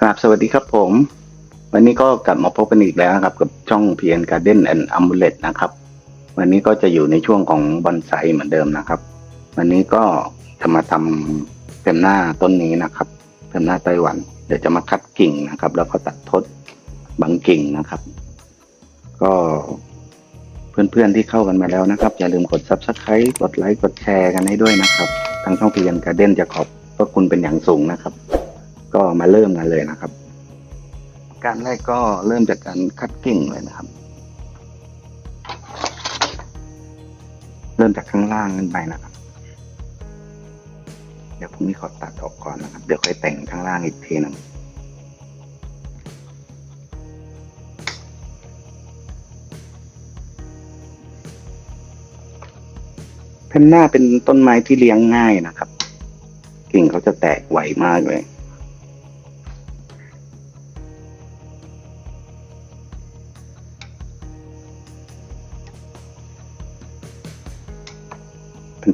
กราบสวัสดีครับผม วันนี้ก็กลับมาพบกันอีกแล้วนะครับ กับช่อง PN Garden and Amulet นะครับ วันนี้ก็จะอยู่ในช่วงของบอนไซเหมือนเดิมนะครับ วันนี้ก็จะมาทำเต็มหน้าต้นนี้นะครับเต็มหน้าไต้หวัน เดี๋ยวจะมาคัดกิ่งนะครับ แล้วก็ตัดทดบางกิ่งนะครับ ก็เพื่อนๆที่เข้ากันมาแล้วนะครับ อย่าลืมกด Subscribe กดไลค์กดแชร์กันให้ด้วยนะครับ ทางช่อง PN Garden จะขอบพระคุณเป็นอย่างสูงนะครับ ก็มาเริ่มกันเลยนะครับ การแรกก็เริ่มจากการคัดกิ่งเลยนะครับ เริ่มจากข้างล่างขึ้นไปนะครับ เดี๋ยวพรุ่งนี้ขอตัดออกก่อนนะครับ เดี๋ยวค่อยแต่งข้างล่างอีกทีหนึ่งเพนหน้าเป็นต้นไม้ที่เลี้ยงง่ายนะครับ กิ่งเขาจะแตกไวมากเลย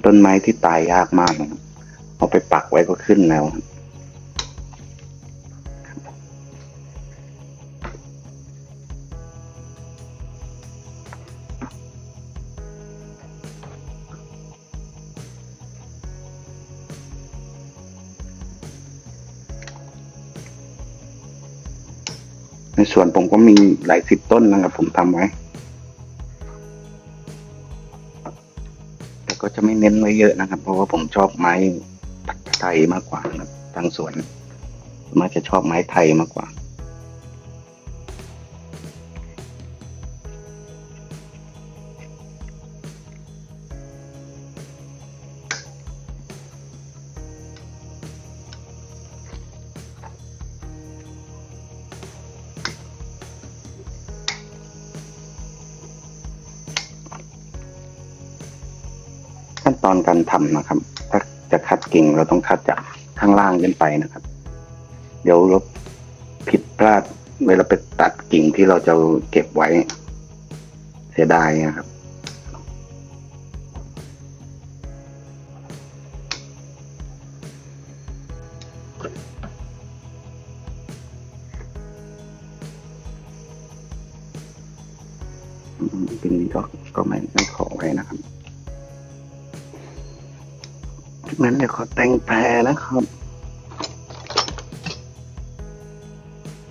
ต้นไม้ที่ตายยากมากนะครับเอาไปปักไว้ก็ขึ้นแล้ว ในส่วนผมก็มีหลายสิบต้นนะครับผมทำไว้ ไม่เน้นไว้เยอะนะครับ เพราะว่าผมชอบไม้ไทยมากกว่านะครับทางสวนมักจะชอบไม้ไทยมากกว่า อนการทำนะครับ ถ้าจะคัดกิ่งเราต้องคัดจากข้างล่างขึ้นไปนะครับ เดี๋ยวลบผิดพลาดเวลาไปตัดกิ่งที่เราจะเก็บไว้ เสียดายนะครับ ขอแต่งแพรนะครับ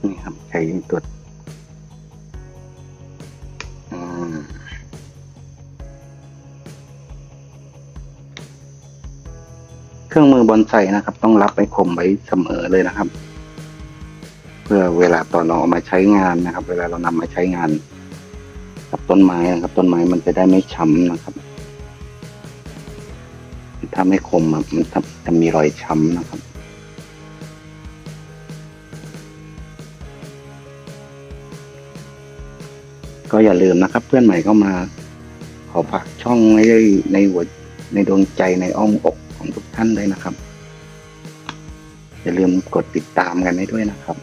นี่ครับใช้ตัวเครื่องมือบอนไซนะครับ ต้องรับไปคมไว้เสมอเลยนะครับ เพื่อเวลาตอนเราเอามาใช้งานนะครับ เวลาเรานำมาใช้งาน กับต้นไม้นะครับ ต้นไม้มันจะได้ไม่ช้ำนะครับ ถ้าไม่คมอะมันจะมีรอยช้ำนะครับ ก็อย่าลืมนะครับ เพื่อนใหม่ก็มา ขอฝากช่องไว้ในหัวในดวงใจในอ้อมอกของทุกท่านเลยนะครับ อย่าลืมกดติดตามกันให้ด้วยนะครับ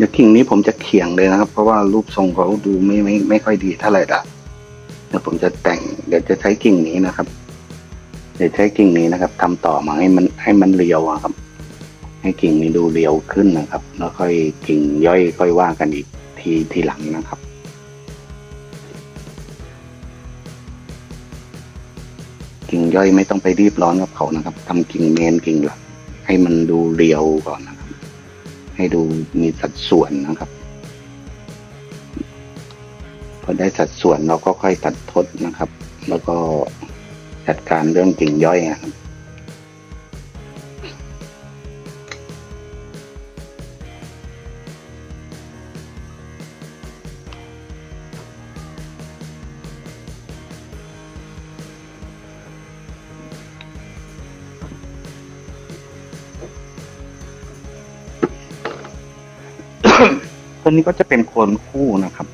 เดี๋ยวกิ่งนี้ผมจะเขียงเลยนะครับ เพราะว่ารูปทรงเขาดูไม่ไม่ไม่ค่อยดีเท่าไหร่ละเดี๋ยวผมจะแต่ง เดี๋ยวจะใช้กิ่งนี้นะครับ เดี๋ยวใช้กิ่งนี้นะครับทำต่อมาให้มันให้มันเรียวครับ ให้กิ่งนี้ดูเรียวขึ้นนะครับ แล้วค่อยกิ่งย่อยค่อยว่ากันอีกทีทีหลังนะครับกิ่งย่อยไม่ต้องไปรีบร้อนกับเขานะครับทำกิ่งเมนกิ่งหลักให้มันดูเรียวก่อนนะครับ ให้ดูมีสัดส่วนนะครับ พอได้สัดส่วนเราก็ค่อยตัดทดนะครับ แล้วก็จัดการเรื่องกิ่งย่อยนะครับ ตัวนี้ก็จะเป็นโคนคู่นะครับ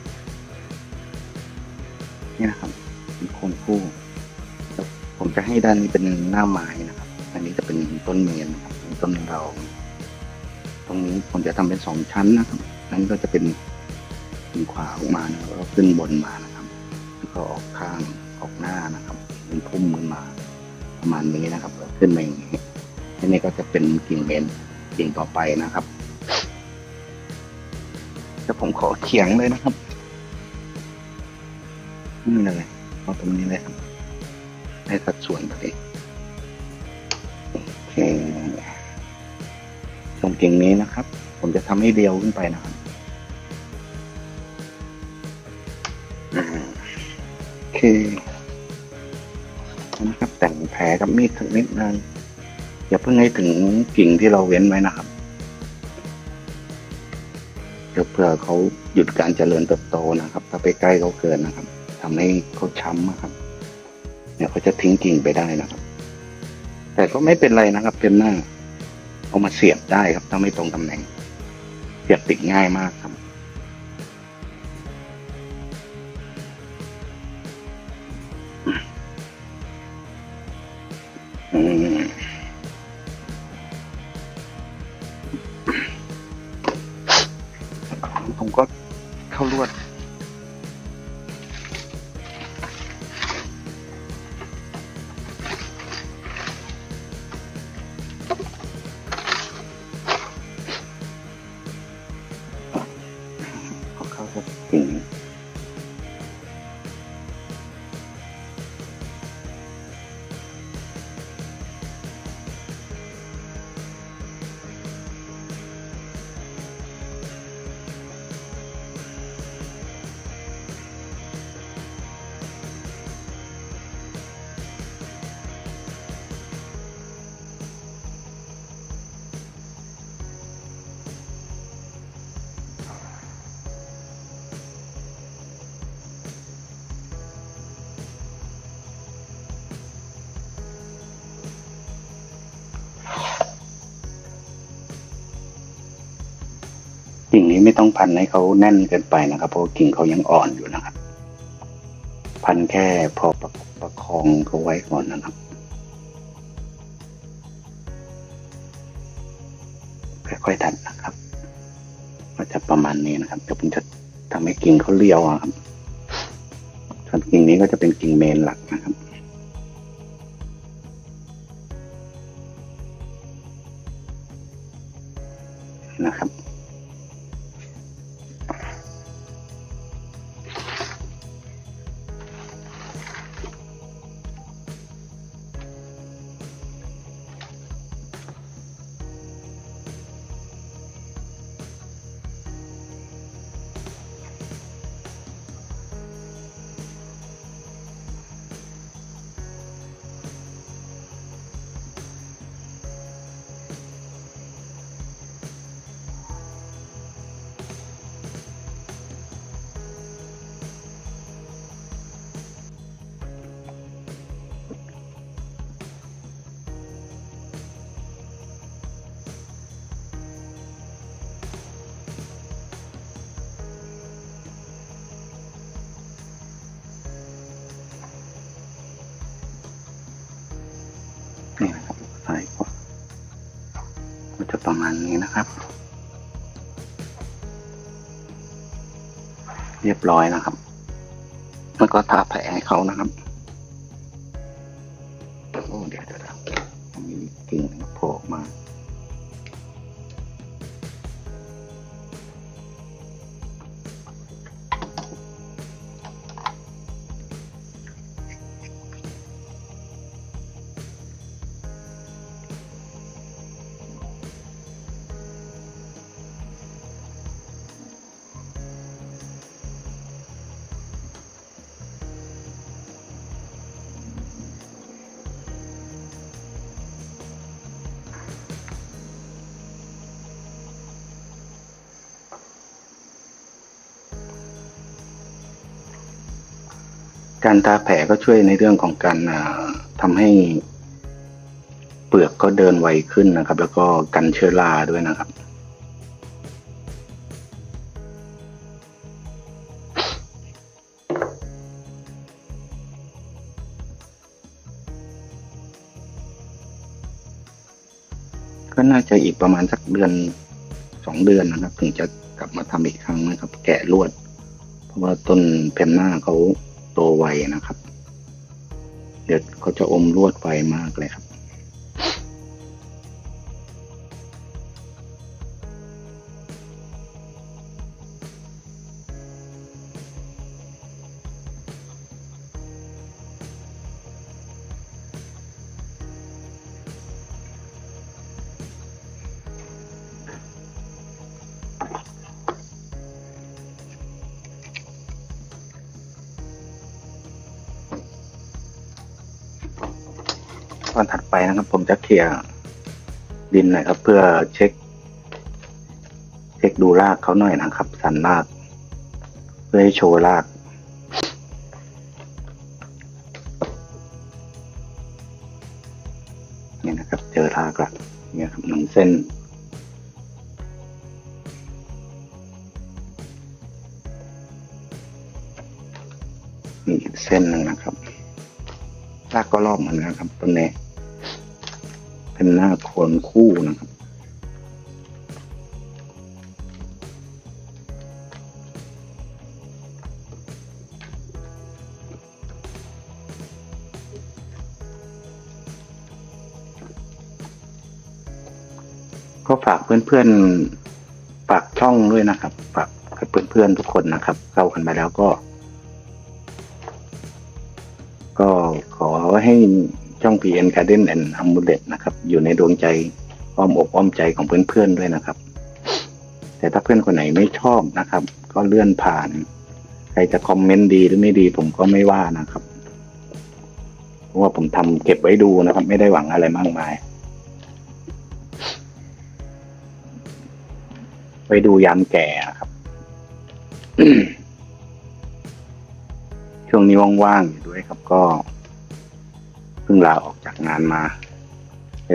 นี่นะครับ เป็นโคนคู่ ผมจะให้ด้านนี้เป็นหน้าไม้นะครับ อันนี้จะเป็นต้นเมนนะครับเป็นต้นเราตรงนี้ผมจะทำเป็นสองชั้นนะครับนั้นก็จะเป็นเป็นขวาออกมานะแล้วก็ขึ้นบนมานะครับแล้วก็ออกข้างออกหน้านะครับ เป็นพุ่มมือมา ประมาณนี้นะครับแล้วขึ้นมาอย่างนี้อันนี้ก็จะเป็นกิ่งเมนกิ่งต่อไปนะครับ จะผมขอเขียงเลยนะครับนี่เลยเอาตรงนี้เลยครับให้สัดส่วนพอดีโอเคตรงกิ่งนี้นะครับ ผมจะทำให้เดียวขึ้นไปนะครับโอเคนะครับแต่งแผลกับมีดสักนิดนึงอย่าเพิ่งให้ถึงกิ่งที่เราเว้นไว้นะครับ เพื่อเขาหยุดการเจริญเติบโตนะครับ ถ้าไปใกล้เขาเกินนะครับทำให้เขาช้ำนะครับ เนี่ยเขาจะทิ้งกิ่งไปได้นะครับ แต่ก็ไม่เป็นไรนะครับเป็นหน้า เอามาเสียบได้ครับ ถ้าไม่ตรงตำแหน่ง เสียบติดง่ายมากครับ เกิ่งนี้ไม่ต้องพันให้เขาแน่นเกินไปนะครับ เพราะกิ่งเขายังอ่อนอยู่นะครับ พันแค่พอประประคองเขาไว้ก่อนนะครับค่อยๆดันนะครับ ก็จะประมาณนี้นะครับเดี๋ยวผมจะทำให้กิ่งเขาเรียวครับส่วนกิ่งนี้ก็จะเป็นกิ่งเมนหลักนะครับนะครับ นี่นะครับซ้ายขวาก็จะประมาณนี้นะครับ เรียบร้อยนะครับ แล้วก็ทาแผลให้เขานะครับ การทาแผลก็ช่วยในเรื่องของการทำให้เปลือกก็เดินไวขึ้นนะครับ แล้วก็กันเชื้อราด้วยนะครับ ก็น่าจะอีกประมาณสักเดือนสองเดือนนะครับ ถึงจะกลับมาทำอีกครั้งนะครับ แกะลวด เพราะว่าต้นเพมหน้าเขา โตไวนะครับ เดี๋ยวเขาจะอมลวดไวมากเลยครับ ตอนถัดไปนะครับ ผมจะเคลียร์ดินหน่อยครับ เพื่อเช็ค เช็คดูรากเขาหน่อยนะครับ สันราก เพื่อให้โชว์รากนี่นะครับ เจอรากละเนี่ยครับหนึ่งเส้นมีอีกเส้นหนึ่งนะครับ รากก็รอบเหมือนกันครับต้นนี้ เป็นหน้าโคนคู่นะครับ ก็ฝากเพื่อนๆฝากช่องด้วยนะครับฝากกับเพื่อนๆทุกคนนะครับ เข้ากันมาแล้วก็ ก็ขอให้ ช่อง PN Garden and Amulet นะครับ อยู่ในดวงใจอ้อมอกอ้อมใจของเพื่อนๆด้วยนะครับ แต่ถ้าเพื่อนคนไหนไม่ชอบนะครับ ก็เลื่อนผ่าน ใครจะคอมเมนต์ดีหรือไม่ดีผมก็ไม่ว่านะครับเพราะว่าผมทำเก็บไว้ดูนะครับ ไม่ได้หวังอะไรมากมายไว้ดูยามแก่นะครับช่วงนี้ว่างๆอยู่ด้วยครับก็ เพิ่งลาออกจากงานมา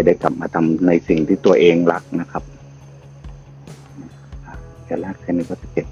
ได้กลับมาทำในสิ่งที่ตัวเองรักนะครับจะรักแค่นี้ก็จะเก็บ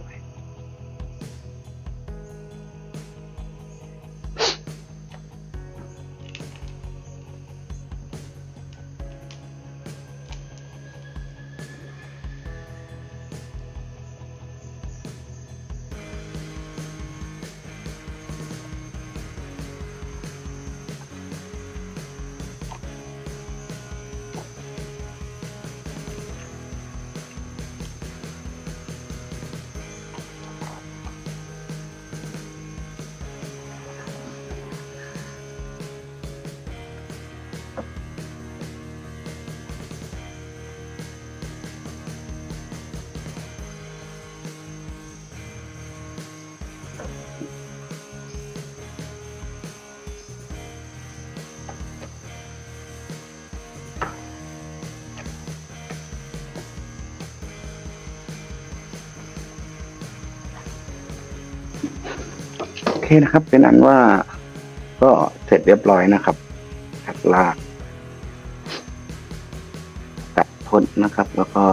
เคนะครับ เป็นอันว่าก็เสร็จเรียบร้อยนะครับตัดลาก ตัดทดนะครับ แล้วก็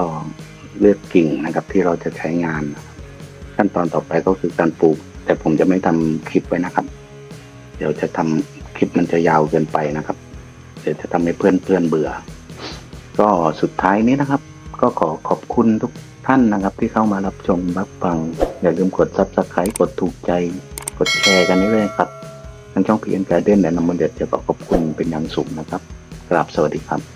เลือกกิ่งนะครับ ที่เราจะใช้งาน ขั้นตอนต่อไปก็คือการปลูก แต่ผมจะไม่ทำคลิปไว้นะครับ เดี๋ยวจะทำคลิปมันจะยาวเกินไปนะครับ เดี๋ยวจะทำให้เพื่อนเพื่อนๆเบื่อ ก็สุดท้ายนี้นะครับ ก็ขอขอบคุณทุกท่านนะครับที่เข้ามารับชมรับฟัง อย่าลืมกด subscribe กดถูกใจ กดแชร์กันได้เลยครับทางช่องพีเอ็นการ์เดินและน้ำมันเด็ดจะขอขอบคุณเป็นอย่างสูงนะครับกราบสวัสดีครับ